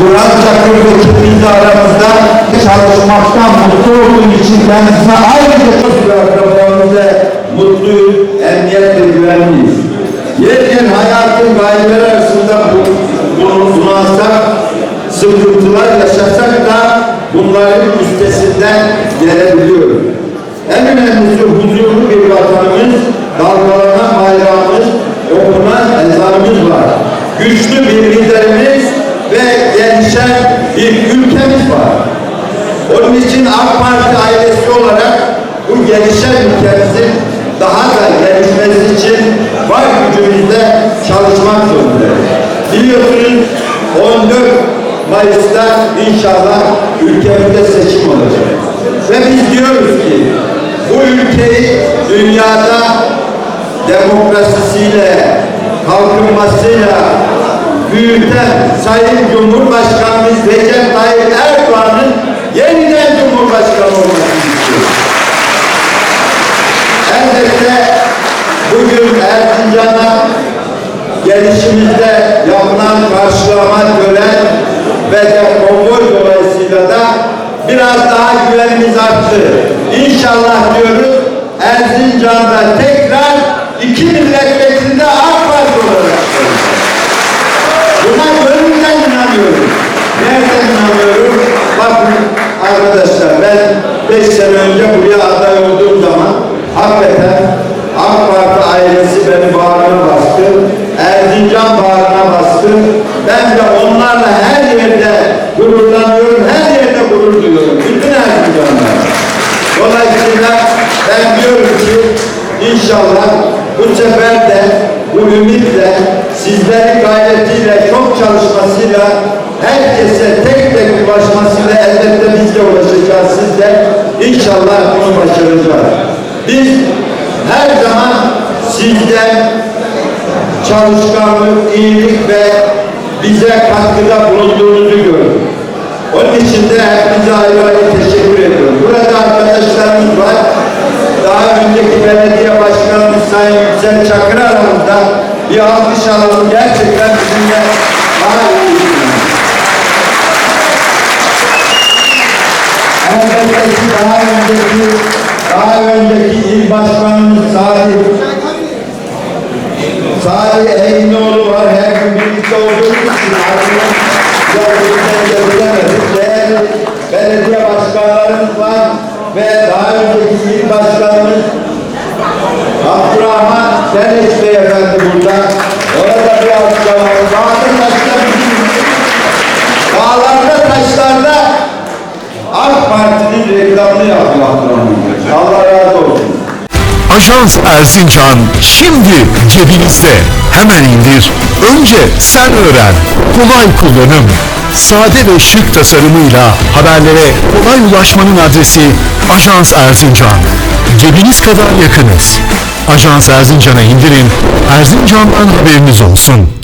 Murat Çakır ve ekibimiz aramızda çalışmaktan mutlu olduğum için kendisine ayrıca çok ve mutluyuz, emniyet ve güvenliyiz. Yer yer hayatın gayeleri arasında bu- bunu sunarsak, sıkıntılar yaşasak da bunların üstesinden gelebiliyoruz. En önemlisi huzurlu bir vatanımız, gelişen bir ülkemiz var. Onun için AK Parti ailesi olarak bu gelişen ülkemizin daha da gelişmesi için var gücümüzle çalışmak zorundayız. Biliyorsunuz 14 Mayıs'ta inşallah ülkemizde seçim olacak. Ve biz diyoruz ki bu ülkeyi dünyada demokrasisiyle, kalkınmasıyla büyüten Sayın Cumhurbaşkanımız Recep Tayyip Erdoğan'ın yeniden Cumhurbaşkanı olmasını istiyoruz. Elbette bugün Erzincan'a gelişimizde yapılan karşılama gören ve de konvoy dolayısıyla da biraz daha güvenimiz arttı. İnşallah diyoruz Erzincan'da tekrar iki milletvekili buraya aday olduğum zaman hakikaten AK Parti ailesi beni bağrına bastı. Erzincan bağrına bastı. Ben de onlarla her yerde gururlanıyorum. Her yerde gurur duyuyorum. Bütün Erzincanlar. Dolayısıyla ben diyorum ki inşallah bu sefer de bu ümitle sizlerin gayretiyle çok çalışmasıyla herkese tek tek ulaşmasıyla elbette biz de ulaşacağız siz inşallah bunu başaracağız. Biz her zaman sizden çalışkanlık, iyilik ve bize katkıda bulunduğunuzu gördük. Onun için de hepinize ayrı ayrı teşekkür ediyorum. Burada arkadaşlarımız var. Daha önceki belediye başkanımız Sayın Yüksel Çakır aramızda bir alkış alalım. Gerçekten bizimle daha Elbette ki daha önceki daha önceki il başkanımız Salih Salih Eğinoğlu var. Her gün birlikte olduğumuz için artık gerçekten görülemedik. Değerli belediye başkanlarımız var ve daha önceki il başkanımız Abdurrahman Deniz Bey. Allah razı olsun. Ajans Erzincan şimdi cebinizde. Hemen indir. Önce sen öğren. Kolay kullanım. Sade ve şık tasarımıyla haberlere kolay ulaşmanın adresi Ajans Erzincan. Cebiniz kadar yakınız. Ajans Erzincan'a indirin. Erzincan'dan haberiniz olsun.